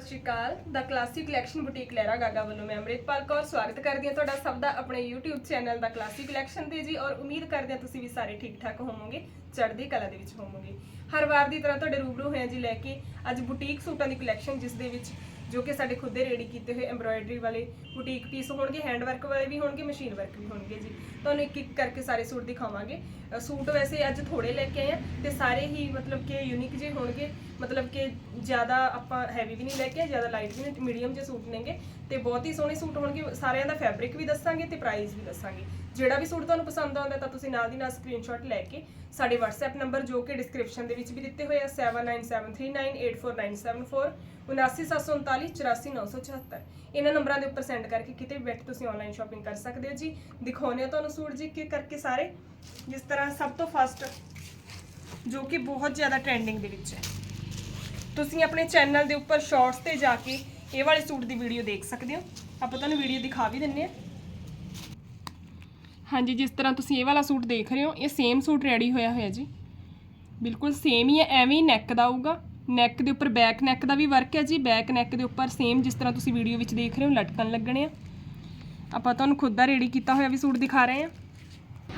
ਸਤਿ ਸ਼੍ਰੀ ਅਕਾਲ। ਦਾ classic collection boutique Lehra Gaga ਵੱਲੋਂ ਮੈਂ ਅੰਮ੍ਰਿਤਪਾਲ ਕੌਰ ਸਵਾਗਤ ਕਰਦੀ ਹਾਂ ਤੁਹਾਡਾ ਸਭ ਦਾ ਆਪਣੇ YouTube ਚੈਨਲ ਦਾ ਕਲਾਸਿਕ ਕਲੈਕਸ਼ਨ ਤੇ ਜੀ ਔਰ ਉਮੀਦ ਕਰਦੇ ਹਾਂ ਤੁਸੀਂ ਵੀ ਸਾਰੇ ਠੀਕ ਠਾਕ ਹੋਵੋਗੇ, ਚੜ੍ਹਦੀ ਕਲਾ ਦੇ ਵਿੱਚ ਹੋਵੋਗੇ। ਹਰ ਵਾਰ ਦੀ ਤਰ੍ਹਾਂ ਤੁਹਾਡੇ ਰੂਬਰੂ ਹੋਇਆ ਜੀ ਲੈ ਕੇ ਅੱਜ ਬੁਟੀਕ ਸੂਟਾਂ ਦੀ ਕਲੈਕਸ਼ਨ ਜਿਸ ਦੇ ਵਿੱਚ ਜੋ ਕਿ ਸਾਡੇ ਖੁਦ ਦੇ ਰੈਡੀ ਕੀਤੇ ਹੋਏ ਐਮਬ੍ਰੋਇਡਰੀ ਵਾਲੇ ਬੁਟੀਕ ਪੀਸ ਹੋਣਗੇ ਹੈਂਡ ਵਰਕ ਵਾਲੇ ਵੀ ਹੋਣਗੇ ਮਸ਼ੀਨ ਵਰਕ ਵੀ ਹੋਣਗੇ ਜੀ। ਤੁਹਾਨੂੰ ਇੱਕ ਇੱਕ ਕਰਕੇ ਸਾਰੇ ਸੂਟ ਦਿਖਾਵਾਂਗੇ। ਸੂਟ ਵੈਸੇ ਅੱਜ ਥੋੜੇ ਲੈ ਕੇ ਆਏ ਆ ਤੇ ਸਾਰੇ ਹੀ ਮਤਲਬ ਕਿ ਯੂਨੀਕ ਜੇ ਹੋਣਗੇ। ਮਤਲਬ ਕਿ ਜ਼ਿਆਦਾ ਆਪਾਂ ਹੈਵੀ ਵੀ ਨਹੀਂ ਲੈ ਕੇ, ਜ਼ਿਆਦਾ ਲਾਈਟ ਵੀ ਨਹੀਂ ਮੀਡੀਅਮ ਜੇ ਸੂਟ ਨੇਗੇ, ਤੇ ਬਹੁਤ ਹੀ ਸੋਹਣੇ ਸੂਟ ਹੋਣਗੇ, ਸਾਰਿਆਂ ਦਾ ਫੈਬਰਿਕ ਵੀ ਦੱਸਾਂਗੇ ਤੇ ਪ੍ਰਾਈਸ ਵੀ ਦੱਸਾਂਗੇ। ਜਿਹੜਾ ਵੀ ਸੂਟ ਤੁਹਾਨੂੰ ਪਸੰਦ ਆਉਂਦਾ ਤਾਂ ਤੁਸੀਂ ਨਾਲ ਦੀ ਨਾਲ ਸਕਰੀਨਸ਼ਾਟ ਲੈ ਕੇ ਸਾਡੇ WhatsApp ਨੰਬਰ ਜੋ ਕਿ ਡਿਸਕ੍ਰਿਪਸ਼ਨ ਦੇ ਵਿੱਚ ਵੀ ਦਿੱਤੇ ਹੋਏ ਆ 7973984974 7974944974 ਇਹਨਾਂ ਨੰਬਰਾਂ ਦੇ ਉੱਪਰ ਸੈਂਡ ਕਰਕੇ ਕਿਤੇ ਵੀ ਬੈਠ ਤੁਸੀਂ ਆਨਲਾਈਨ ਸ਼ਾਪਿੰਗ ਕਰ ਸਕਦੇ ਹੋ ਜੀ। ਦਿਖਾਉਂਦੇ ਆ ਤੁਹਾਨੂੰ ਸੂਟ ਜੀ ਕਿ ਕਰਕੇ ਸਾਰੇ। ਜਿਸ ਤਰ੍ਹਾਂ ਸਭ ਤੋਂ ਫਸਟ ਜੋ ਕਿ ਬਹੁਤ ਜ਼ਿਆਦਾ ਟ੍ਰੈਂਡਿੰਗ ਦੇ ਵਿੱਚ ਹੈ। ਤੁਸੀਂ ਆਪਣੇ ਚੈਨਲ ਦੇ ਉੱਪਰ ਸ਼ਾਰਟਸ ਤੇ ਜਾ ਕੇ ਇਹ ਵਾਲੇ ਸੂਟ ਦੀ ਵੀਡੀਓ ਦੇਖ ਸਕਦੇ ਹੋ। ਆਪਾਂ ਤੁਹਾਨੂੰ ਵੀਡੀਓ ਦਿਖਾ ਵੀ ਦਿੰਨੇ ਆ ਹਾਂਜੀ, ਜਿਸ ਤਰ੍ਹਾਂ ਤੁਸੀਂ ਇਹ ਵਾਲਾ ਸੂਟ ਦੇਖ ਰਹੇ ਹੋ, ਇਹ ਸੇਮ ਸੂਟ ਰੈਡੀ ਹੋਇਆ ਹੋਇਆ ਜੀ। ਬਿਲਕੁਲ ਸੇਮ ਹੀ ਹੈ, ਐਵੇਂ ਹੀ ਨੈਕ ਦਾ ਆਊਗਾ। ਨੈਕ ਦੇ ਉੱਪਰ ਬੈਕ ਨੈਕ ਦਾ ਵੀ ਵਰਕ ਹੈ ਜੀ। ਬੈਕ ਨੈਕ ਦੇ ਉੱਪਰ ਸੇਮ ਜਿਸ ਤਰ੍ਹਾਂ ਤੁਸੀਂ ਵੀਡੀਓ ਵਿੱਚ ਦੇਖ ਰਹੇ ਹੋ, ਲਟਕਣ ਲੱਗਣੇ ਆ। ਆਪਾਂ ਤੁਹਾਨੂੰ ਖੁਦ ਦਾ ਰੈਡੀ ਕੀਤਾ ਹੋਇਆ ਵੀ ਸੂਟ ਦਿਖਾ ਰਹੇ ਹਾਂ।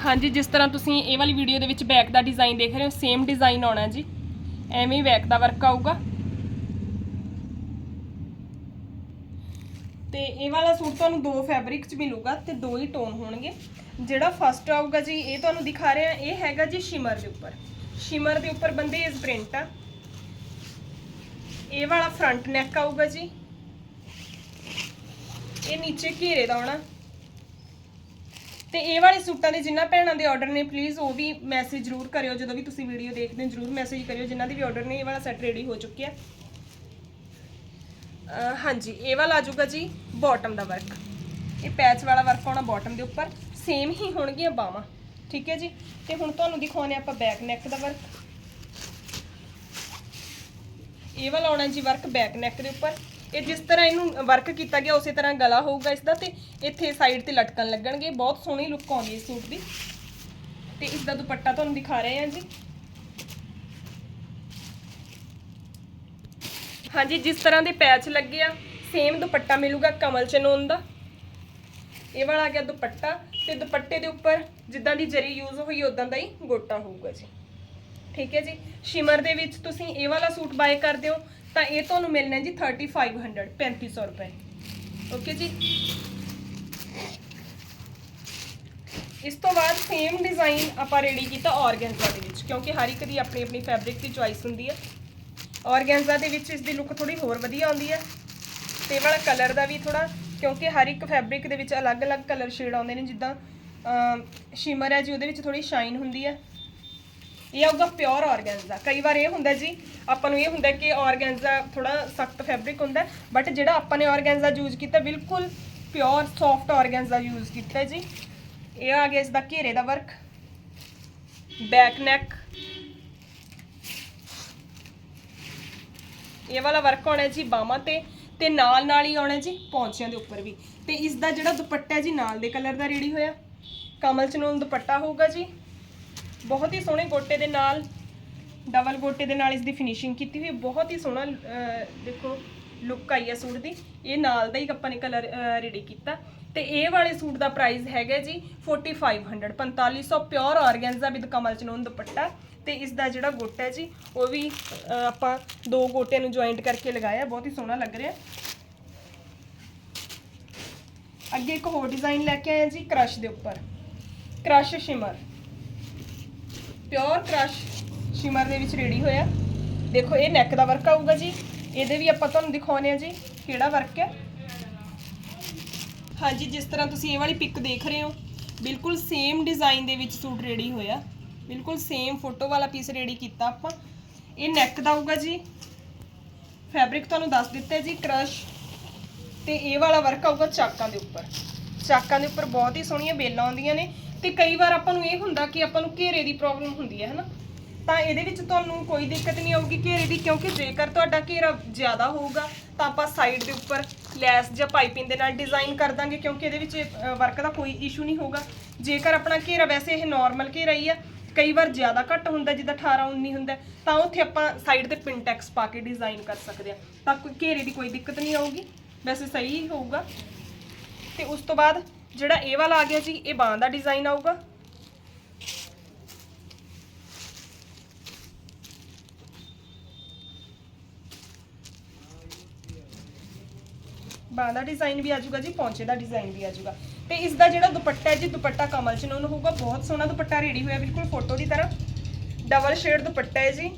ਹਾਂਜੀ, ਜਿਸ ਤਰ੍ਹਾਂ ਤੁਸੀਂ ਇਹ ਵਾਲੀ ਵੀਡੀਓ ਦੇ ਵਿੱਚ ਬੈਕ ਦਾ ਡਿਜ਼ਾਈਨ ਦੇਖ ਰਹੇ ਹੋ ਸੇਮ ਡਿਜ਼ਾਈਨ ਆਉਣਾ ਜੀ। ਐਵੇਂ ਹੀ ਬੈਕ ਦਾ ਵਰਕ ਆਊਗਾ। ਤੇ ਇਹ ਵਾਲਾ ਸੂਟ ਤੁਹਾਨੂੰ ਦੋ ਫੈਬਰਿਕ ਚ ਮਿਲੂਗਾ ਤੇ ਦੋ ਹੀ ਟੋਨ ਹੋਣਗੇ। ਜਿਹੜਾ ਫਸਟ ਆਊਗਾ ਜੀ, ਇਹ ਤੁਹਾਨੂੰ ਦਿਖਾ ਰਹੇ ਆ ਇਹ ਹੈਗਾ ਜੀ ਸ਼ਿਮਰ ਦੇ ਉੱਪਰ। ਸ਼ਿਮਰ ਦੇ ਉੱਪਰ ਬੰਦੇ ਇਸ ਪ੍ਰਿੰਟ ਆ। ਇਹ ਵਾਲਾ ਫਰੰਟ ਨੈਕ ਆਊਗਾ ਜੀ। ਇਹ ਨੀਚੇ ਘੇਰੇ ਦਾ ਆਉਣਾ ਤੇ ਇਹ ਵਾਲੇ ਸੂਟਾਂ ਦੇ ਜਿੰਨਾ ਭੈਣਾਂ ਦੇ ਆਰਡਰ ਨੇ ਪਲੀਜ਼ ਉਹ ਵੀ ਮੈਸੇਜ ਜ਼ਰੂਰ ਕਰਿਓ, ਜਦੋਂ ਵੀ ਤੁਸੀਂ ਵੀਡੀਓ ਦੇਖਦੇ ਹੋ, ਜ਼ਰੂਰ ਮੈਸੇਜ ਕਰਿਓ, ਜਿਨ੍ਹਾਂ ਦੇ ਵੀ ਆਰਡਰ ਨੇ, ਇਹ ਵਾਲਾ ਸੈੱਟ ਰੈਡੀ ਹੋ ਚੁੱਕਿਆ। ਹਾਂਜੀ, ਇਹ ਵਾਲਾ ਆ ਜਾਊਗਾ ਜੀ ਬਾਟਮ ਦਾ ਵਰਕ ਇਹ ਪੈਚ ਵਾਲਾ ਵਰਕ ਆਉਣਾ ਬਾਟਮ ਦੇ ਉੱਪਰ ਸੇਮ ਹੀ ਹੋਣਗੀਆਂ ਬਾਹਾਂ। ਠੀਕ ਹੈ ਜੀ? ਤੇ ਹੁਣ ਤੁਹਾਨੂੰ ਦਿਖਾਉਣੇ ਆਪਾਂ ਬੈਕ ਨੈਕ ਦਾ ਵਰਕ ਇਹ ਵਾਲਾ ਆਉਣਾ ਜੀ ਵਰਕ ਬੈਕ ਨੈਕ ਦੇ ਉੱਪਰ। ਇਹ ਜਿਸ ਤਰ੍ਹਾਂ ਇਹਨੂੰ ਵਰਕ ਕੀਤਾ ਗਿਆ, ਉਸੇ ਤਰ੍ਹਾਂ ਗਲਾ ਹੋਊਗਾ ਇਸ ਦਾ ਤੇ ਇੱਥੇ ਸਾਈਡ ਤੇ ਲਟਕਣ ਲੱਗਣਗੇ। ਬਹੁਤ ਸੋਹਣੀ ਲੁੱਕ ਆਉਂਦੀ ਇਸ ਸੂਟ ਦੀ। ਤੇ ਇਸ ਦਾ ਦੁਪੱਟਾ ਤੁਹਾਨੂੰ ਦਿਖਾ ਰਹੇ ਹਾਂ ਜੀ। ਹਾਂਜੀ, ਜਿਸ ਤਰ੍ਹਾਂ ਦੇ ਪੈਚ ਲੱਗੇ ਆ ਸੇਮ ਦੁਪੱਟਾ ਮਿਲੂਗਾ ਕਮਲ ਚਨੋਨ ਦਾ। ਇਹ ਵਾਲਾ ਆ ਗਿਆ ਦੁਪੱਟਾ ਤੇ ਦੁਪੱਟੇ ਦੇ ਉੱਪਰ ਜਿੱਦਾਂ ਦੀ ਜਰੀ ਯੂਜ਼ ਹੋਈ ਉਦਾਂ ਦਾ ਹੀ ਗੋਟਾ ਹੋਊਗਾ ਜੀ। ਠੀਕ ਹੈ ਜੀ? ਸ਼ਿਮਰ ਦੇ ਵਿੱਚ ਤੁਸੀਂ ਇਹ ਵਾਲਾ ਸੂਟ ਬਾਏ ਕਰਦੇ ਹੋ ਤਾਂ ਇਹ ਤੁਹਾਨੂੰ ਮਿਲਣਾ ਜੀ 3500 3500 ਰੁਪਏ। ਓਕੇ ਜੀ? ਇਸ ਤੋਂ ਬਾਅਦ ਸੇਮ ਡਿਜ਼ਾਈਨ ਆਪਾਂ ਰੈਡੀ ਕੀਤਾ ਔਰਗੈਂਜਾ ਦੇ ਵਿੱਚ, ਕਿਉਂਕਿ ਹਰ ਇੱਕ ਦੀ ਆਪਣੀ ਆਪਣੀ ਫੈਬਰਿਕ ਦੀ ਚੁਆਇਸ ਹੁੰਦੀ ਹੈ। ਔਰਗੈਂਜਾ ਦੇ ਵਿੱਚ ਇਸ ਦੀ ਲੁੱਕ ਥੋੜੀ ਹੋਰ ਵਧੀਆ ਆਉਂਦੀ ਹੈ। ਤੇ ਵਾਲਾ ਕਲਰ ਦਾ ਵੀ ਥੋੜਾ ਕਿਉਂਕਿ ਹਰ ਇੱਕ ਫੈਬਰਿਕ ਦੇ ਵਿੱਚ ਅਲੱਗ-ਅਲੱਗ ਕਲਰ ਸ਼ੇਡ ਆਉਂਦੇ ਨੇ, ਜਿੱਦਾਂ ਸ਼ਿਮਰ ਹੈ ਜੀ, ਉਹਦੇ ਵਿੱਚ ਥੋੜੀ ਸ਼ਾਈਨ ਹੁੰਦੀ ਹੈ। ਇਹ ਆਊਗਾ ਪਿਓਰ ਆਰਗੈਂਜ਼ਾ ਕਈ ਵਾਰ ਇਹ ਹੁੰਦਾ ਜੀ, ਆਪਾਂ ਨੂੰ ਇਹ ਹੁੰਦਾ ਕਿ ਆਰਗੈਂਜ਼ਾ ਥੋੜਾ ਸਖਤ ਫੈਬਰਿਕ ਹੁੰਦਾ ਬਟ ਜਿਹੜਾ ਆਪਾਂ ਨੇ ਆਰਗੈਂਜ਼ਾ ਯੂਜ਼ ਕੀਤਾ, ਬਿਲਕੁਲ ਪਿਓਰ ਸੌਫਟ ਆਰਗੈਂਜ਼ਾ ਯੂਜ਼ ਕੀਤਾ ਜੀ। ਇਹ ਆ ਗਿਆ ਇਸ ਦਾ ਘੇਰੇ ਦਾ ਵਰਕ ਬੈਕ ਨੈਕ ਇਹ ਵਾਲਾ ਵਰਕ ਆਉਣਾ ਜੀ ਬਾਹਾਂ ਤੇ ਤੇ ਨਾਲ ਨਾਲ ਹੀ ਆਉਣਾ ਜੀ ਪੌਂਚਿਆਂ ਦੇ ਉੱਪਰ ਵੀ। ਤੇ ਇਸ ਦਾ ਜਿਹੜਾ ਦੁਪੱਟਾ ਜੀ, ਨਾਲ ਦੇ ਕਲਰ ਦਾ ਰੇਡੀ ਹੋਇਆ। ਕਮਲ ਚਨੂਨ ਦੁਪੱਟਾ ਹੋਊਗਾ ਜੀ। ਬਹੁਤ ਹੀ ਸੋਹਣੇ ਗੋਟੇ ਦੇ ਨਾਲ, ਡਬਲ ਗੋਟੇ ਦੇ ਨਾਲ ਇਸ ਦੀ ਫਿਨਿਸ਼ਿੰਗ ਕੀਤੀ ਹੋਈ ਬਹੁਤ ਹੀ ਸੋਹਣਾ ਦੇਖੋ ਲੁੱਕ ਆਈ ਹੈ ਸੂਟ ਦੀ। ਇਹ ਨਾਲ ਦਾ ਹੀ ਆਪਾਂ ਨੇ ਕਲਰ ਰੈਡੀ ਕੀਤਾ। ਤੇ ਇਹ ਵਾਲੇ ਸੂਟ ਦਾ ਪ੍ਰਾਈਸ ਹੈਗਾ ਜੀ 4500 4500 ਪਿਓਰ ਆਰਗੈਂਜ਼ਾ ਵਿਦ ਕਮਲ ਚਨੂਨ ਦੁਪੱਟਾ। ਤੇ ਇਸ ਦਾ ਜਿਹੜਾ ਗੋਟਾ ਹੈ ਜੀ, ਉਹ ਵੀ ਆਪਾਂ ਦੋ ਗੋਟਿਆਂ ਨੂੰ ਜੁਆਇੰਟ ਕਰਕੇ ਲਗਾਇਆ। ਬਹੁਤ ਹੀ ਸੋਹਣਾ ਲੱਗ ਰਿਹਾ। ਅੱਗੇ ਇੱਕ ਹੋਰ ਡਿਜ਼ਾਈਨ ਲੈ ਕੇ ਆਇਆ ਜੀ, ਕ੍ਰਸ਼ ਦੇ ਉੱਪਰ। Crush shimmer. Pure crush shimmer ਦੇ ਵਿੱਚ ਰੈਡੀ ਹੋਇਆ। ਦੇਖੋ, ਇਹ ਨੈਕ ਦਾ ਵਰਕ ਆਊਗਾ ਜੀ। ਇਹਦੇ ਵੀ ਆਪਾਂ ਤੁਹਾਨੂੰ ਦਿਖਾਉਨੇ ਆ ਜੀ, ਕਿਹੜਾ ਵਰਕ ਹੈ। ਹਾਂਜੀ, ਜਿਸ ਤਰ੍ਹਾਂ ਤੁਸੀਂ ਇਹ ਵਾਲੀ ਪਿਕ ਦੇਖ ਰਹੇ ਹੋ, ਬਿਲਕੁਲ ਸੇਮ ਡਿਜ਼ਾਈਨ ਦੇ ਵਿੱਚ ਸੂਟ ਰੈਡੀ ਹੋਇਆ। ਬਿਲਕੁਲ ਸੇਮ ਫੋਟੋ ਵਾਲਾ ਪੀਸ ਰੈਡੀ ਕੀਤਾ ਆਪਾਂ। ਇਹ ਨੈਕ ਦਾ ਆਊਗਾ ਜੀ। ਫੈਬਰਿਕ ਤੁਹਾਨੂੰ ਦੱਸ ਦਿੱਤਾ ਜੀ ਕ੍ਰਸ਼ ਤੇ ਇਹ ਵਾਲਾ ਵਰਕ ਆਊਗਾ ਚਾਕਾਂ ਦੇ ਉੱਪਰ। ਚਾਕਾਂ ਦੇ ਉੱਪਰ ਬਹੁਤ ਹੀ ਸੋਹਣੀਆਂ ਬੇਲਾਂ ਆਉਂਦੀਆਂ ਨੇ। ਤੇ ਕਈ ਵਾਰ ਆਪਾਂ ਨੂੰ ਇਹ ਹੁੰਦਾ ਕਿ ਆਪਾਂ ਨੂੰ ਘੇਰੇ ਦੀ ਪ੍ਰੋਬਲਮ ਹੁੰਦੀ ਹੈ, ਹਨਾ? ਤਾਂ ਇਹਦੇ ਵਿੱਚ ਤੁਹਾਨੂੰ ਕੋਈ ਦਿੱਕਤ ਨਹੀਂ ਆਊਗੀ ਘੇਰੇ ਦੀ, ਕਿਉਂਕਿ ਜੇਕਰ ਤੁਹਾਡਾ ਘੇਰਾ ਜ਼ਿਆਦਾ ਹੋਊਗਾ, ਤਾਂ ਆਪਾਂ ਸਾਈਡ ਦੇ ਉੱਪਰ ਲੈਸ ਜਾਂ ਪਾਈਪਿੰਗ ਦੇ ਨਾਲ ਡਿਜ਼ਾਈਨ ਕਰ ਦਾਂਗੇ, ਕਿਉਂਕਿ ਇਹਦੇ ਵਿੱਚ ਵਰਕ ਦਾ ਕੋਈ ਇਸ਼ੂ ਨਹੀਂ ਹੋਊਗਾ। ਜੇਕਰ ਆਪਣਾ ਘੇਰਾ ਵੈਸੇ ਇਹ ਨਾਰਮਲ ਘੇਰਾ ਹੀ ਆ, ਕਈ ਵਾਰ ਜ਼ਿਆਦਾ ਘੱਟ ਹੁੰਦਾ, ਜਿੱਦਾਂ 18 19 ਹੁੰਦਾ, ਤਾਂ ਉੱਥੇ ਆਪਾਂ ਸਾਈਡ ਤੇ ਪਿੰਟੈਕਸ ਪਾ ਕੇ ਡਿਜ਼ਾਈਨ ਕਰ ਸਕਦੇ ਆ। ਤਾਂ ਕੋਈ ਘੇਰੇ ਦੀ ਕੋਈ ਦਿੱਕਤ ਨਹੀਂ ਆਊਗੀ, ਵੈਸੇ ਸਹੀ ਹੋਊਗਾ। ਤੇ ਉਸ ਤੋਂ ਬਾਅਦ ਜਿਹੜਾ ਇਹ ਵਾਲਾ ਆ ਗਿਆ ਜੀ, ਇਹ ਬਾਹਾਂ ਦਾ ਡਿਜ਼ਾਈਨ ਆਊਗਾ। ਬਾਹਾਂ ਦਾ ਡਿਜ਼ਾਈਨ ਵੀ ਆ ਜਾਊਗਾ ਜੀ, ਪੌਂਚੇ ਦਾ ਡਿਜ਼ਾਈਨ ਵੀ ਆ ਜਾਊਗਾ। ਤੇ ਇਸ ਦਾ ਜਿਹੜਾ ਦੁਪੱਟਾ ਹੈ ਜੀ, ਦੁਪੱਟਾ ਕਮਲ ਚਨੋਨ ਹੋਊਗਾ, ਬਹੁਤ ਸੋਹਣਾ ਦੁਪੱਟਾ ਰੈਡੀ ਹੋਇਆ ਬਿਲਕੁਲ ਫੋਟੋ ਦੀ ਤਰ੍ਹਾਂ। ਡਬਲ ਸ਼ੇਡ ਦੁਪੱਟਾ ਹੈ ਜੀ,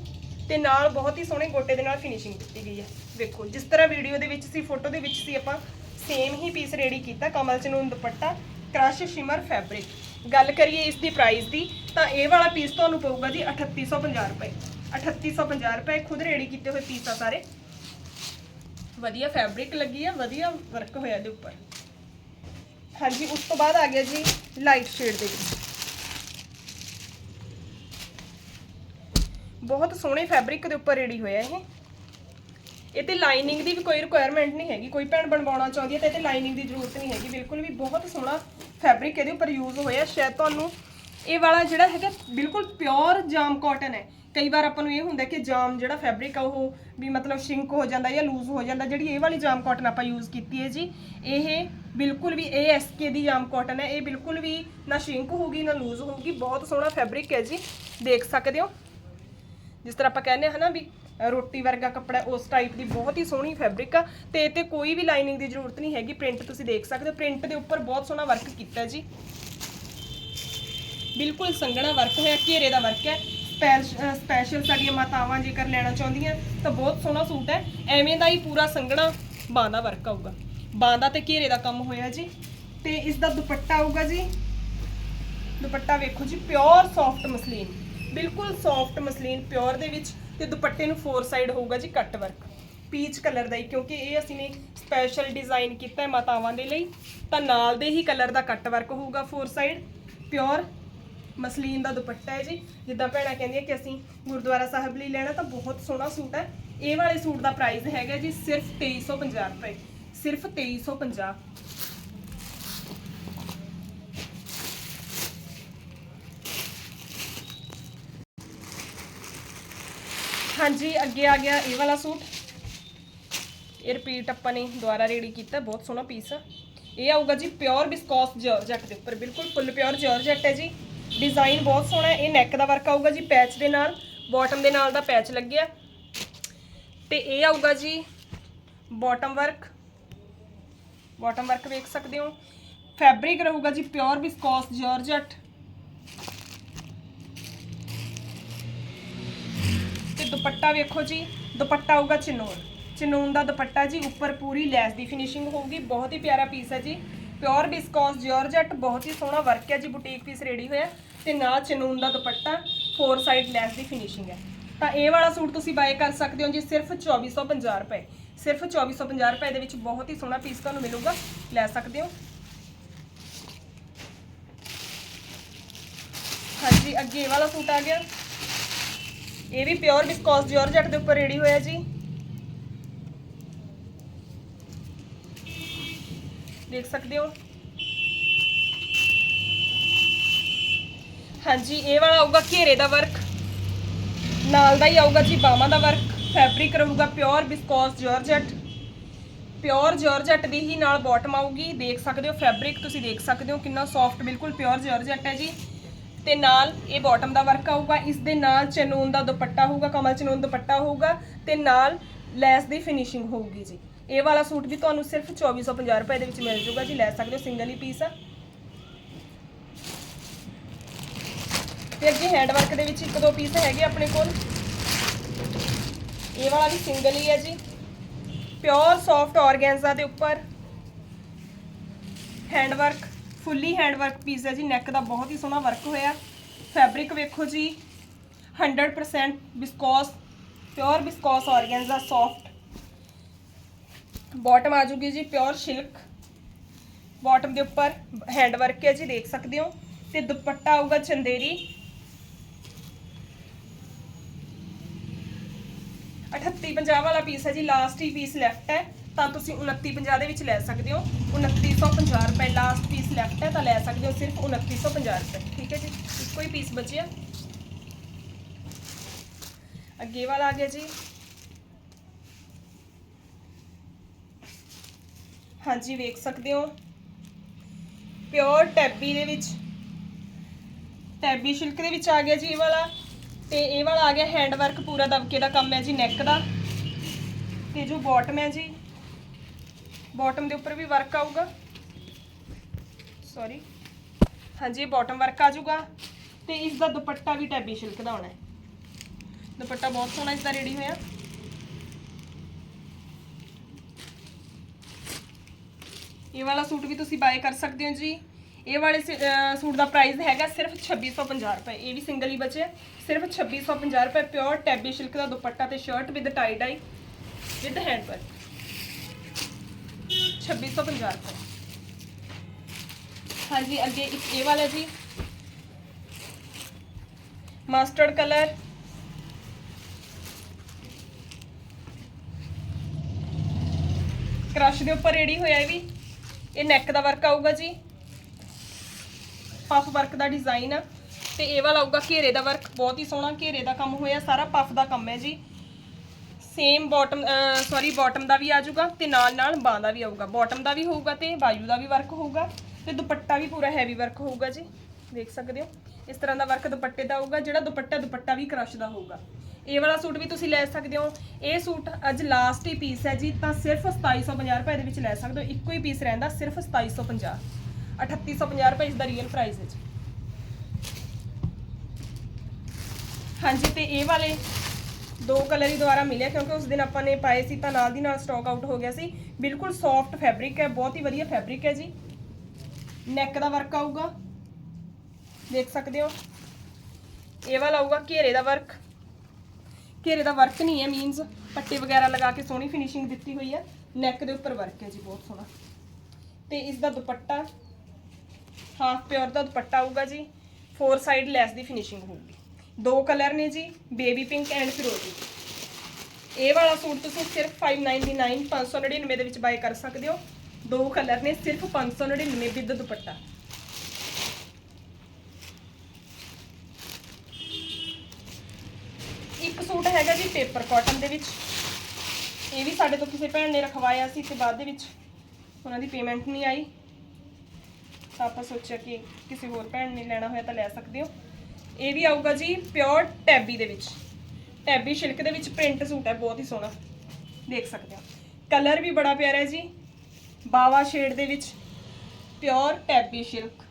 ਤੇ ਨਾਲ ਬਹੁਤ ਹੀ ਸੋਹਣੇ ਗੋਟੇ ਦੇ ਨਾਲ ਫਿਨਿਸ਼ਿੰਗ ਦਿੱਤੀ ਗਈ ਹੈ। ਵੇਖੋ, ਜਿਸ ਤਰ੍ਹਾਂ ਵੀਡੀਓ ਦੇ ਵਿੱਚ ਸੀ ਫੋਟੋ ਦੇ ਵਿੱਚ ਸੀ ਆਪਾਂ ਸੇਮ ਹੀ ਪੀਸ ਰੈਡੀ ਕੀਤਾ, ਕਮਲ ਚਨੂਨ ਦੁਪੱਟਾ ਕ੍ਰਸ਼ ਸ਼ਿਮਰ ਫੈਬਰਿਕ ਗੱਲ ਕਰੀਏ ਇਸ ਦੀ ਪ੍ਰਾਈਸ ਦੀ, ਤਾਂ ਇਹ ਵਾਲਾ ਪੀਸ ਤੁਹਾਨੂੰ ਪਊਗਾ ਜੀ 3850 ਰੁਪਏ। 3850 ਰੁਪਏ ਖੁਦ ਰੈਡੀ ਕੀਤੇ ਹੋਏ ਪੀਸ ਆ ਸਾਰੇ। ਵਧੀਆ ਫੈਬਰਿਕ ਲੱਗੀ ਆ, ਵਧੀਆ ਵਰਕ ਹੋਇਆ ਇਹਦੇ ਉੱਪਰ। ਹਾਂਜੀ, ਉਸ ਤੋਂ ਬਾਅਦ ਆ ਗਿਆ ਜੀ ਲਾਈਟ ਸ਼ੇਡ ਦੇ ਵਿੱਚ। ਬਹੁਤ ਸੋਹਣੇ ਫੈਬਰਿਕ ਦੇ ਉੱਪਰ ਰੈਡੀ ਹੋਇਆ ਇਹ। ਇਹ ਤੇ ਲਾਈਨਿੰਗ ਦੀ ਵੀ ਕੋਈ ਰਿਕੁਆਇਰਮੈਂਟ ਨਹੀਂ ਹੈਗੀ, ਕੋਈ ਭੈਣ ਬਣਵਾਉਣਾ ਚਾਹੁੰਦੀ ਹੈ ਤਾਂ ਇਹ ਤੇ ਲਾਈਨਿੰਗ ਦੀ ਜ਼ਰੂਰਤ ਨਹੀਂ ਹੈਗੀ, ਬਿਲਕੁਲ ਵੀ ਬਹੁਤ ਸੋਹਣਾ ਫੈਬਰਿਕ ਇਹਦੇ ਉੱਪਰ ਯੂਜ਼ ਹੋਇਆ, ਸ਼ਾਇਦ ਤੁਹਾਨੂੰ ਇਹ ਵਾਲਾ ਜਿਹੜਾ ਹੈਗਾ ਬਿਲਕੁਲ ਪਿਓਰ ਜਾਮ ਕਾਟਨ ਹੈ। ਕਈ ਵਾਰ ਆਪਾਂ ਨੂੰ ਇਹ ਹੁੰਦਾ ਕਿ ਜਾਮ ਜਿਹੜਾ ਫੈਬਰਿਕ ਆ ਉਹ ਵੀ ਮਤਲਬ ਸ਼ਿੰਕ ਹੋ ਜਾਂਦਾ ਜਾਂ ਲੂਜ਼ ਹੋ ਜਾਂਦਾ, ਜਿਹੜੀ ਇਹ ਵਾਲੀ ਜਾਮ ਕਾਟਨ ਆਪਾਂ ਯੂਜ਼ ਕੀਤੀ ਹੈ ਜੀ, ਇਹ ਬਿਲਕੁਲ ਵੀ ਇਹ ਐਸਕੇ ਦੀ ਜਾਮ ਕਾਟਨ ਹੈ, ਇਹ ਬਿਲਕੁਲ ਵੀ ਨਾ ਸ਼ਿੰਕ ਹੋਊਗੀ, ਨਾ ਲੂਜ਼ ਹੋਊਗੀ, ਬਹੁਤ ਸੋਹਣਾ ਫੈਬਰਿਕ ਹੈ ਜੀ, ਦੇਖ ਸਕਦੇ ਹੋ। ਜਿਸ ਤਰ੍ਹਾਂ ਆਪਾਂ ਕਹਿੰਦੇ ਹਾਂ ਨਾ ਵੀ ਰੋਟੀ ਵਰਗਾ ਕੱਪੜਾ ਉਸ ਟਾਈਪ ਦੀ ਬਹੁਤ ਹੀ ਸੋਹਣੀ ਫੈਬਰਿਕ ਆ। ਤੇ ਇਹ ਤੇ ਕੋਈ ਵੀ ਲਾਈਨਿੰਗ ਦੀ ਜ਼ਰੂਰਤ ਨਹੀਂ ਹੈਗੀ ਪ੍ਰਿੰਟ ਤੁਸੀਂ ਦੇਖ ਸਕਦੇ ਹੋ ਪ੍ਰਿੰਟ ਦੇ ਉੱਪਰ ਬਹੁਤ ਸੋਹਣਾ ਵਰਕ ਕੀਤਾ ਜੀ। ਬਿਲਕੁਲ ਸੰਘਣਾ ਵਰਕ ਹੋਇਆ, ਘੇਰੇ ਦਾ ਵਰਕ ਹੈ। ਸਪੈਸ਼ਲ ਸਾਡੀਆਂ ਮਾਤਾਵਾਂ ਜੇਕਰ ਲੈਣਾ ਚਾਹੁੰਦੀਆਂ, ਤਾਂ ਬਹੁਤ ਸੋਹਣਾ ਸੂਟ ਹੈ। ਐਵੇਂ ਦਾ ਹੀ ਪੂਰਾ ਸੰਘਣਾ ਬਾਂਹ ਦਾ ਵਰਕ ਆਊਗਾ। ਬਾਂਹ ਦਾ ਤੇ ਘੇਰੇ ਦਾ ਕੰਮ ਹੋਇਆ ਜੀ। ਤੇ ਇਸ ਦਾ ਦੁਪੱਟਾ ਆਊਗਾ ਜੀ। ਦੁਪੱਟਾ ਵੇਖੋ ਜੀ ਪਿਓਰ ਸੌਫਟ ਮਸਲੀਨ। ਬਿਲਕੁਲ ਸੌਫਟ ਮਸਲੀਨ ਪਿਓਰ ਦੇ ਵਿੱਚ ਤੇ ਦੁਪੱਟੇ ਨੂੰ ਫੋਰ ਸਾਈਡ ਹੋਊਗਾ ਜੀ ਕੱਟ ਵਰਕ ਪੀਚ ਕਲਰ ਦਾ ਹੀ, ਕਿਉਂਕਿ ਇਹ ਅਸੀਂ ਨੇ ਸਪੈਸ਼ਲ ਡਿਜ਼ਾਈਨ ਕੀਤਾ ਹੈ ਮਾਤਾਵਾਂ ਦੇ ਲਈ। ਤਾਂ ਨਾਲ ਦੇ ਹੀ ਕਲਰ ਦਾ ਕੱਟ ਵਰਕ ਹੋਊਗਾ ਫੋਰ ਸਾਈਡ ਪਿਓਰ ਮਸਲੀਨ ਦਾ ਦੁਪੱਟਾ ਹੈ ਜੀ। ਜਿੱਦਾਂ ਭੈਣਾਂ ਕਹਿੰਦੀਆਂ ਕਿ ਅਸੀਂ ਗੁਰਦੁਆਰਾ ਸਾਹਿਬ ਲਈ ਲੈਣਾ ਤਾਂ ਬਹੁਤ ਸੋਹਣਾ ਸੂਟ ਹੈ। ਇਹ ਵਾਲੇ ਸੂਟ ਦਾ ਪ੍ਰਾਈਸ ਹੈਗਾ ਜੀ ਸਿਰਫ 2350 ਰੁਪਏ। ਸਿਰਫ 2350 ਹਾਂਜੀ, ਅੱਗੇ ਆ ਗਿਆ ਇਹ ਵਾਲਾ ਸੂਟ। ਇਹ ਰਿਪੀਟ ਆਪਾਂ ਨੇ ਦੁਬਾਰਾ ਰੈਡੀ ਕੀਤਾ, ਬਹੁਤ ਸੋਹਣਾ ਪੀਸ ਆ। ਇਹ ਆਊਗਾ ਜੀ ਪਿਓਰ ਬਿਸਕੋਸ ਜਾਰਜਟ ਦੇ ਉੱਪਰ, ਬਿਲਕੁਲ ਫੁੱਲ ਪਿਓਰ ਜਾਰਜਟ ਹੈ ਜੀ। ਡਿਜ਼ਾਈਨ ਬਹੁਤ ਸੋਹਣਾ ਹੈ, ਇਹ ਨੈਕ ਦਾ ਵਰਕ ਆਊਗਾ ਜੀ ਪੈਚ ਦੇ ਨਾਲ ਬਾਟਮ ਦੇ ਨਾਲ ਦਾ ਪੈਚ ਲੱਗਿਆ। ਤੇ ਇਹ ਆਊਗਾ ਜੀ ਬਾਟਮ ਵਰਕ ਬਾਟਮ ਵਰਕ ਵੇਖ ਸਕਦੇ ਹੋ। ਫੈਬਰਿਕ ਰਹੂਗਾ ਜੀ ਪਿਓਰ ਬਿਸਕੋਸ ਜਾਰਜਟ ਦੁਪੱਟਾ ਵੇਖੋ ਜੀ। ਦੁਪੱਟਾ ਆਊਗਾ ਚਿਨੋਨ। ਚਿਨੋਨ ਦਾ ਦੁਪੱਟਾ ਜੀ, ਉੱਪਰ ਪੂਰੀ ਲੈਸ ਦੀ ਫਿਨਿਸ਼ਿੰਗ ਹੋਊਗੀ। ਬਹੁਤ ਹੀ ਪਿਆਰਾ ਪੀਸ ਹੈ ਜੀ। ਪਿਓਰ ਬਿਸਕੋਸ ਜਾਰਜਟ ਬਹੁਤ ਹੀ ਸੋਹਣਾ ਵਰਕ ਹੈ ਜੀ। ਬੁਟੀਕ ਪੀਸ ਰੈਡੀ ਹੋਇਆ। ਤੇ ਨਾਲ ਚਨੂਨ ਦਾ ਦੁਪੱਟਾ ਫੋਰ ਸਾਈਡ ਲੈਸ ਦੀ ਫਿਨਿਸ਼ਿੰਗ ਹੈ। ਤਾਂ ਇਹ ਵਾਲਾ ਸੂਟ ਤੁਸੀਂ ਬਾਏ ਕਰ ਸਕਦੇ ਹੋ ਜੀ, ਸਿਰਫ 2450 ਰੁਪਏ। ਸਿਰਫ 2450 ਰੁਪਏ ਦੇ ਵਿੱਚ ਬਹੁਤ ਹੀ ਸੋਹਣਾ ਪੀਸ ਤੁਹਾਨੂੰ ਮਿਲੂਗਾ। ਲੈ ਸਕਦੇ ਹੋ। ਹਾਂਜੀ, ਅੱਗੇ ਇਹ ਵਾਲਾ ਸੂਟ ਆ ਗਿਆ। ਇਹ ਵੀ ਪਿਓਰ ਵਿਸਕੋਸ ਜਾਰਜਟ ਦੇ ਉੱਪਰ ਰੈਡੀ ਹੋਇਆ ਜੀ। ਦੇਖ ਸਕਦੇ ਹੋ? ਹਾਂਜੀ, ਇਹ ਵਾਲਾ ਆਊਗਾ ਘੇਰੇ ਦਾ ਵਰਕ। ਨਾਲ ਦਾ ਹੀ ਆਊਗਾ ਜੀ ਬਾਹਾਂ ਦਾ ਵਰਕ। ਫੈਬਰਿਕ ਰਹੂਗਾ pure viscose georgette pure georgette ਦੀ ਹੀ ਨਾਲ ਬਾਟਮ ਆਊਗੀ। ਦੇਖ ਸਕਦੇ ਹੋ ਫੈਬਰਿਕ ਤੁਸੀਂ ਦੇਖ ਸਕਦੇ ਹੋ, ਕਿੰਨਾ ਸੌਫਟ ਬਿਲਕੁਲ ਪਿਓਰ ਜਾਰਜਟ ਹੈ ਜੀ। ਤੇ ਨਾਲ ਇਹ ਬਾਟਮ ਦਾ ਵਰਕ ਆਊਗਾ, ਇਸ ਦੇ ਨਾਲ ਚਨੂਨ ਦਾ ਦੁਪੱਟਾ ਹੋਊਗਾ, ਕਮਲ ਚਨੂਨ ਦੁਪੱਟਾ ਹੋਊਗਾ ਤੇ ਨਾਲ ਲੈਸ ਦੀ ਫਿਨਿਸ਼ਿੰਗ ਹੋਊਗੀ ਜੀ। ਇਹ ਵਾਲਾ ਸੂਟ ਵੀ ਤੁਹਾਨੂੰ ਸਿਰਫ 2450 ਰੁਪਏ ਦੇ ਵਿੱਚ ਮਿਲ ਜੂਗਾ ਜੀ, ਲੈ ਸਕਦੇ ਹੋ ਸਿੰਗਲ ਹੀ ਪੀਸ ਆ। ਤੇ ਅੱਗੇ ਹੈਂਡ ਵਰਕ ਦੇ ਵਿੱਚ ਇੱਕ ਦੋ ਪੀਸ ਹੈਗੇ ਆਪਣੇ ਕੋਲ। ਇਹ ਵਾਲਾ ਵੀ ਸਿੰਗਲ ਹੀ ਹੈ ਜੀ। ਪਿਓਰ ਸੌਫਟ ਆਰਗੈਂਜ਼ਾ ਦੇ ਉੱਪਰ hand work fully hand work piece ਹੈ ਜੀ ਨੈਕ ਦਾ ਬਹੁਤ ਹੀ ਸੋਹਣਾ ਵਰਕ ਹੋਇਆ। ਫੈਬਰਿਕ ਵੇਖੋ ਜੀ 100% viscose pure viscose organza soft bottom ਆ ਜੂਗੀ ਜੀ ਪਿਓਰ ਸਿਲਕ ਬਾਟਮ ਦੇ ਉੱਪਰ ਹੈਂਡ ਵਰਕ ਹੈ ਜੀ, ਦੇਖ ਸਕਦੇ ਹੋ। ਤੇ ਦੁਪੱਟਾ ਆਊਗਾ ਚੰਦੇਰੀ। 3850 ਵਾਲਾ ਪੀਸ ਹੈ ਜੀ ਲਾਸਟ ਹੀ ਪੀਸ ਲੈਫਟ ਹੈ। ਤਾਂ ਤੁਸੀਂ 2950 ਦੇ ਵਿੱਚ ਲੈ ਸਕਦੇ ਹੋ। 2950 ਰੁਪਏ ਲਾਸਟ ਪੀਸ ਲੈਫਟ ਹੈ, ਤਾਂ ਲੈ ਸਕਦੇ ਹੋ ਸਿਰਫ 2950 ਰੁਪਏ। ਠੀਕ ਹੈ ਜੀ? ਇੱਕੋ ਹੀ ਪੀਸ ਬਚਿਆ। ਅੱਗੇ ਵਾਲਾ ਆ ਗਿਆ ਜੀ। ਹਾਂਜੀ, ਵੇਖ ਸਕਦੇ ਹੋ। ਪਿਓਰ ਟੈਬੀ ਦੇ ਵਿੱਚ। ਟੈਬੀ ਸਿਲਕ ਦੇ ਵਿੱਚ ਆ ਗਿਆ ਜੀ ਇਹ ਵਾਲਾ। ਤੇ ਇਹ ਵਾਲਾ ਆ ਗਿਆ ਹੈਂਡ ਵਰਕ ਪੂਰਾ ਦਬਕੇ ਦਾ ਕੰਮ ਹੈ ਜੀ ਨੈਕ ਦਾ। ਤੇ ਜੋ ਬਾਟਮ ਹੈ ਜੀ ਬਾਟਮ ਦੇ ਉੱਪਰ ਵੀ ਵਰਕ ਆਊਗਾ। ਸੌਰੀ ਹਾਂਜੀ, ਇਹ ਬਾਟਮ ਵਰਕ ਆ ਜਾਊਗਾ। ਤੇ ਇਸ ਦਾ ਦੁਪੱਟਾ ਵੀ ਟੈਬੀ ਸਿਲਕ ਦਾ ਹੋਣਾ ਹੈ। ਦੁਪੱਟਾ ਬਹੁਤ ਸੋਹਣਾ ਇਸ ਦਾ ਰੈਡੀ ਹੋਇਆ। ਇਹ ਵਾਲਾ ਸੂਟ ਵੀ ਤੁਸੀਂ ਬਾਏ ਕਰ ਸਕਦੇ ਹੋ ਜੀ। ਇਹ ਵਾਲੇ ਸ- ਸੂਟ ਦਾ ਪ੍ਰਾਈਸ ਹੈਗਾ ਸਿਰਫ 2650 ਰੁਪਏ। ਇਹ ਵੀ ਸਿੰਗਲ ਹੀ ਬਚਿਆ। ਸਿਰਫ 2650 ਰੁਪਏ ਪਿਓਰ ਟੈਬੀ ਸਿਲਕ ਦਾ ਦੁਪੱਟਾ ਤੇ shirt with tie dye with hand work 2650 ਰੁਪਏ। ਹਾਂਜੀ, ਅੱਗੇ ਇੱਕ ਇਹ ਵਾਲਾ ਜੀ। ਮਸਟਰਡ ਕਲਰ ਕ੍ਰਸ਼ ਦੇ ਉੱਪਰ ਰੇੜੀ ਹੋਇਆ ਇਹ ਵੀ। ਇਹ ਨੈਕ ਦਾ ਵਰਕ ਆਊਗਾ ਜੀ। ਪਫ ਵਰਕ ਦਾ ਡਿਜ਼ਾਈਨ ਆ। ਤੇ ਇਹ ਵਾਲਾ ਆਊਗਾ ਘੇਰੇ ਦਾ ਵਰਕ ਬਹੁਤ ਹੀ ਸੋਹਣਾ ਘੇਰੇ ਦਾ ਕੰਮ ਹੋਇਆ। ਸਾਰਾ ਪਫ ਦਾ ਕੰਮ ਹੈ ਜੀ। ਸੇਮ ਬਾਟਮ ਸੌਰੀ ਬਾਟਮ ਦਾ ਵੀ ਆ ਜਾਊਗਾ ਤੇ ਨਾਲ ਨਾਲ ਬਾਹ ਦਾ ਵੀ ਆਊਗਾ। ਬਾਟਮ ਦਾ ਵੀ ਹੋਊਗਾ ਤੇ ਬਾਜੂ ਦਾ ਵੀ ਵਰਕ ਹੋਊਗਾ ਤੇ ਦੁਪੱਟਾ ਵੀ ਪੂਰਾ ਹੈਵੀ ਵਰਕ ਹੋਊਗਾ ਜੀ। ਦੇਖ ਸਕਦੇ ਹੋ? ਇਸ ਤਰ੍ਹਾਂ ਦਾ ਵਰਕ ਦੁਪੱਟੇ ਦਾ ਹੋਊਗਾ, ਜਿਹੜਾ ਦੁਪੱਟਾ ਦੁਪੱਟਾ ਵੀ ਕਰਸ਼ ਦਾ ਹੋਊਗਾ। ਇਹ ਵਾਲਾ ਸੂਟ ਵੀ ਤੁਸੀਂ ਲੈ ਸਕਦੇ ਹੋ। ਇਹ ਸੂਟ ਅੱਜ ਲਾਸਟ ਹੀ ਪੀਸ ਹੈ ਜੀ, ਤਾਂ ਸਿਰਫ 2750 ਰੁਪਏ ਦੇ ਵਿੱਚ ਲੈ ਸਕਦੇ ਹੋ। ਇੱਕੋ ਹੀ ਪੀਸ ਰਹਿੰਦਾ, ਸਿਰਫ 2750 3850 ਰੁਪਏ ਇਸ ਦਾ ਰੀਅਲ ਪ੍ਰਾਈਸ ਹੈ ਜੀ। ਹਾਂਜੀ, ਤੇ ਇਹ ਵਾਲੇ ਦੋ ਕਲਰ ਹੀ ਦੁਆਰਾ ਮਿਲਿਆ ਕਿਉਂਕਿ ਉਸ ਦਿਨ ਆਪਾਂ ਨੇ ਪਾਏ ਸੀ ਤਾਂ ਨਾਲ ਦੀ ਨਾਲ ਸਟਾਕ ਆਊਟ ਹੋ ਗਿਆ ਸੀ। ਬਿਲਕੁਲ ਸੌਫਟ ਫੈਬਰਿਕ ਹੈ, ਬਹੁਤ ਹੀ ਵਧੀਆ ਫੈਬਰਿਕ ਹੈ ਜੀ। ਨੈਕ ਦਾ ਵਰਕ ਆਊਗਾ। ਦੇਖ ਸਕਦੇ ਹੋ। ਇਹ ਵਾਲਾ ਆਊਗਾ ਘੇਰੇ ਦਾ ਵਰਕ ਘੇਰੇ ਦਾ ਵਰਕ ਨਹੀਂ ਹੈ ਮੀਨਸ ਪੱਟੀ ਵਗੈਰਾ ਲਗਾ ਕੇ ਸੋਹਣੀ ਫਿਨਿਸ਼ਿੰਗ ਦਿੱਤੀ ਹੋਈ ਹੈ। ਨੈਕ ਦੇ ਉੱਪਰ ਵਰਕ ਹੈ ਜੀ, ਬਹੁਤ ਸੋਹਣਾ। ਤੇ ਇਸ ਦਾ ਦੁਪੱਟਾ ਹਾਫ ਪਿਓਰ ਦਾ ਦੁਪੱਟਾ ਆਊਗਾ ਜੀ। ਫੋਰ ਸਾਈਡ ਲੈਸ ਦੀ ਫਿਨਿਸ਼ਿੰਗ ਹੋਊਗੀ। ਦੋ ਕਲਰ ਨੇ ਜੀ, ਬੇਬੀ ਪਿੰਕ ਐਂਡ ਫਿਰੋਜ਼ੀ। ਇਹ ਵਾਲਾ ਸੂਟ ਤੁਸੀਂ ਸਿਰਫ 599 599 ਦੇ ਵਿੱਚ ਬਾਏ ਕਰ ਸਕਦੇ ਹੋ। ਦੋ ਕਲਰ ਨੇ, ਸਿਰਫ 599 ਵਿਦ ਦੁਪੱਟਾ। ਇੱਕ ਸੂਟ ਹੈਗਾ ਜੀ ਪੇਪਰ ਕਾਟਨ ਦੇ ਵਿੱਚ। ਇਹ ਵੀ ਸਾਡੇ ਤੋਂ ਕਿਸੇ ਭੈਣ ਨੇ ਰਖਵਾਇਆ ਸੀ ਤੇ ਬਾਅਦ ਦੇ ਵਿੱਚ ਉਹਨਾਂ ਦੀ ਪੇਮੈਂਟ ਨਹੀਂ ਆਈ। ਤਾਂ ਆਪਾਂ ਸੋਚਿਆ ਕਿ ਕਿਸੇ ਹੋਰ ਭੈਣ ਨੇ ਲੈਣਾ ਹੋਇਆ ਤਾਂ ਲੈ ਸਕਦੇ ਹੋ। ਇਹ ਵੀ ਆਊਗਾ ਜੀ ਪਿਓਰ ਟੈਬੀ ਦੇ ਵਿੱਚ। ਟੈਬੀ ਸਿਲਕ ਦੇ ਵਿੱਚ ਪ੍ਰਿੰਟ ਸੂਟ ਹੈ, ਬਹੁਤ ਹੀ ਸੋਹਣਾ। ਦੇਖ ਸਕਦੇ ਹੋ। ਕਲਰ ਵੀ ਬੜਾ ਪਿਆਰਾ ਹੈ ਜੀ। ਬਾਵਾ ਸ਼ੇਡ ਦੇ ਵਿੱਚ ਪਿਓਰ ਟੈਬੀ ਸਿਲਕ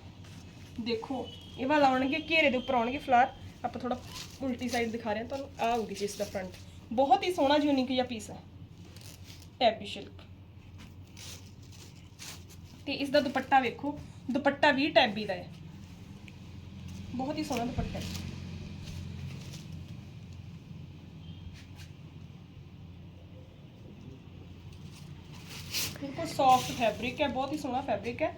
ਦੇਖੋ, ਇਹ ਵਾਲਾ ਆਉਣਗੇ, ਘੇਰੇ ਦੇ ਉੱਪਰ ਆਉਣਗੇ ਫਲਾਰ। ਆਪਾਂ ਥੋੜਾ ਉਲਟੀ ਸਾਈਡ ਦਿਖਾ ਰਹੇ ਹਾਂ, ਤੁਹਾਨੂੰ ਆ ਆਊਗੀ ਜੀ ਇਸ ਦਾ ਫਰੰਟ ਬਹੁਤ ਹੀ ਸੋਹਣਾ ਯੂਨੀਕ ਜਿਹਾ ਪੀਸ ਹੈ। ਟੈਬੀ ਸਿਲਕ ਤੇ ਇਸ ਦਾ ਦੁਪੱਟਾ ਵੇਖੋ। ਦੁਪੱਟਾ ਵੀ ਟੈਬੀ ਦਾ ਹੈ। ਬਹੁਤ ਹੀ ਸੋਹਣਾ ਦੁਪੱਟਾ ਹੈ। ਬਿਲਕੁਲ ਸੌਫਟ ਫੈਬਰਿਕ ਹੈ, ਬਹੁਤ ਹੀ ਸੋਹਣਾ ਫੈਬਰਿਕ ਹੈ।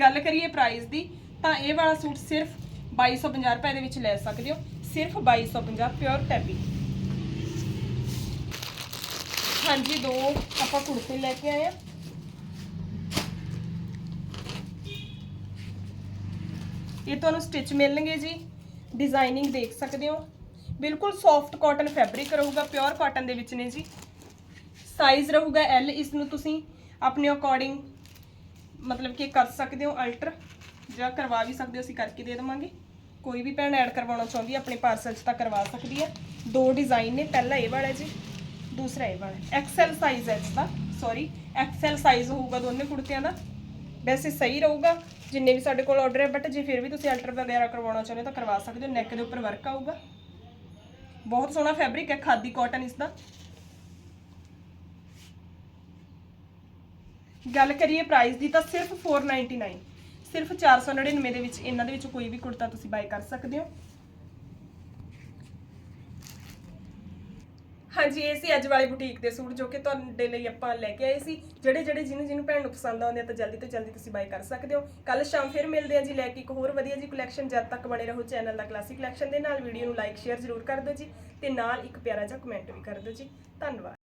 ਗੱਲ ਕਰੀਏ ਪ੍ਰਾਈਸ ਦੀ, ਤਾਂ ਇਹ ਵਾਲਾ ਸੂਟ ਸਿਰਫ 2250 ਰੁਪਏ ਦੇ ਵਿੱਚ ਲੈ ਸਕਦੇ ਹੋ। ਸਿਰਫ 2250 ਪਿਓਰ ਟੈਬੀ ਹਾਂਜੀ, ਦੋ ਆਪਾਂ ਕੁੜਤੇ ਲੈ ਕੇ ਆਏ ਆ ਇਹ ਤੁਹਾਨੂੰ ਸਟਿਚ ਮਿਲਣਗੇ ਜੀ। ਡਿਜ਼ਾਈਨਿੰਗ ਦੇਖ ਸਕਦੇ ਹੋ। ਬਿਲਕੁਲ ਸੌਫਟ ਕਾਟਨ ਫੈਬਰਿਕ ਰਹੂਗਾ ਪਿਓਰ ਕਾਟਨ ਦੇ ਵਿੱਚ ਨੇ ਜੀ। ਸਾਈਜ਼ ਰਹੂਗਾ ਐਲ ਇਸ ਨੂੰ ਤੁਸੀਂ ਆਪਣੇ ਅਕੋਰਡਿੰਗ ਮਤਲਬ ਕਿ ਕਰ ਸਕਦੇ ਹੋ ਅਲਟਰ ਜਾਂ ਕਰਵਾ ਵੀ ਸਕਦੇ ਹੋ, ਅਸੀਂ ਕਰਕੇ ਦੇ ਦੇਵਾਂਗੇ। ਕੋਈ ਵੀ ਭੈਣ ਐਡ ਕਰਵਾਉਣਾ ਚਾਹੁੰਦੀ ਹੈ, ਆਪਣੇ ਪਾਰਸਲ 'ਚ ਤਾਂ ਕਰਵਾ ਸਕਦੀ ਹੈ। ਦੋ ਡਿਜ਼ਾਈਨ ਨੇ, ਪਹਿਲਾ ਇਹ ਵਾਲਾ ਜੀ, ਦੂਸਰਾ ਇਹ ਵਾਲਾ ਐਕਸਲ ਸਾਈਜ਼ ਹੈ ਇਸ ਦਾ ਸੌਰੀ ਐਕਸਲ ਸਾਈਜ਼ ਹੋਊਗਾ ਦੋਨੇ ਕੁੜਤਿਆਂ ਦਾ। ਵੈਸੇ ਸਹੀ ਰਹੂਗਾ, ਜਿੰਨੇ ਵੀ ਸਾਡੇ ਕੋਲ ਆਰਡਰ ਹੈ ਬਟ ਜੇ ਫਿਰ ਵੀ ਤੁਸੀਂ ਅਲਟਰ ਵਗੈਰਾ ਕਰਵਾਉਣਾ ਚਾਹੁੰਦੇ ਹੋ ਤਾਂ ਕਰਵਾ ਸਕਦੇ ਹੋ ਨੈਕ ਦੇ ਉੱਪਰ ਵਰਕ ਆਊਗਾ। ਬਹੁਤ ਸੋਹਣਾ ਫੈਬਰਿਕ ਹੈ, ਖਾਦੀ ਕਾਟਨ ਇਸ ਦਾ ਗੱਲ ਕਰੀਏ ਪ੍ਰਾਈਸ ਦੀ ਤਾਂ ਸਿਰਫ 499 ਸਿਰਫ 499 ਦੇ ਵਿੱਚ, ਇਹਨਾਂ ਦੇ ਵਿੱਚ ਕੋਈ ਵੀ ਕੁੜਤਾ ਤੁਸੀਂ ਬਾਈ ਕਰ ਸਕਦੇ ਹੋ। ਹਾਂਜੀ, ਇਹ ਸੀ ਅੱਜ ਵਾਲੇ ਬੁਟੀਕ ਦੇ ਸੂਟ ਜੋ ਕਿ ਤੁਹਾਡੇ ਲਈ ਆਪਾਂ ਲੈ ਕੇ ਆਏ ਸੀ। ਜਿਹੜੇ ਜਿਹੜੇ ਜਿਹਨੂੰ ਜਿਹਨੂੰ ਭੈਣ ਨੂੰ ਪਸੰਦ ਆਉਂਦੇ ਆ, ਤਾਂ ਜਲਦੀ ਤੋਂ ਜਲਦੀ ਤੁਸੀਂ ਬਾਈ ਕਰ ਸਕਦੇ ਹੋ। ਕੱਲ ਸ਼ਾਮ ਫਿਰ ਮਿਲਦੇ ਆ ਜੀ ਲੈ ਕੇ ਇੱਕ ਹੋਰ ਵਧੀਆ ਜੀ ਕਲੈਕਸ਼ਨ ਜਦ ਤੱਕ ਬਣੇ ਰਹੋ ਚੈਨਲ ਦਾ ਕਲਾਸਿਕ ਕਲੈਕਸ਼ਨ ਦੇ ਨਾਲ। ਵੀਡੀਓ ਨੂੰ ਲਾਈਕ ਸ਼ੇਅਰ ਜ਼ਰੂਰ ਕਰ ਦਿਓ ਜੀ ਤੇ ਨਾਲ ਇੱਕ ਪਿਆਰਾ ਜਿਹਾ ਕਮੈਂਟ ਵੀ ਕਰ ਦਿਓ ਜੀ। ਧੰਨਵਾਦ।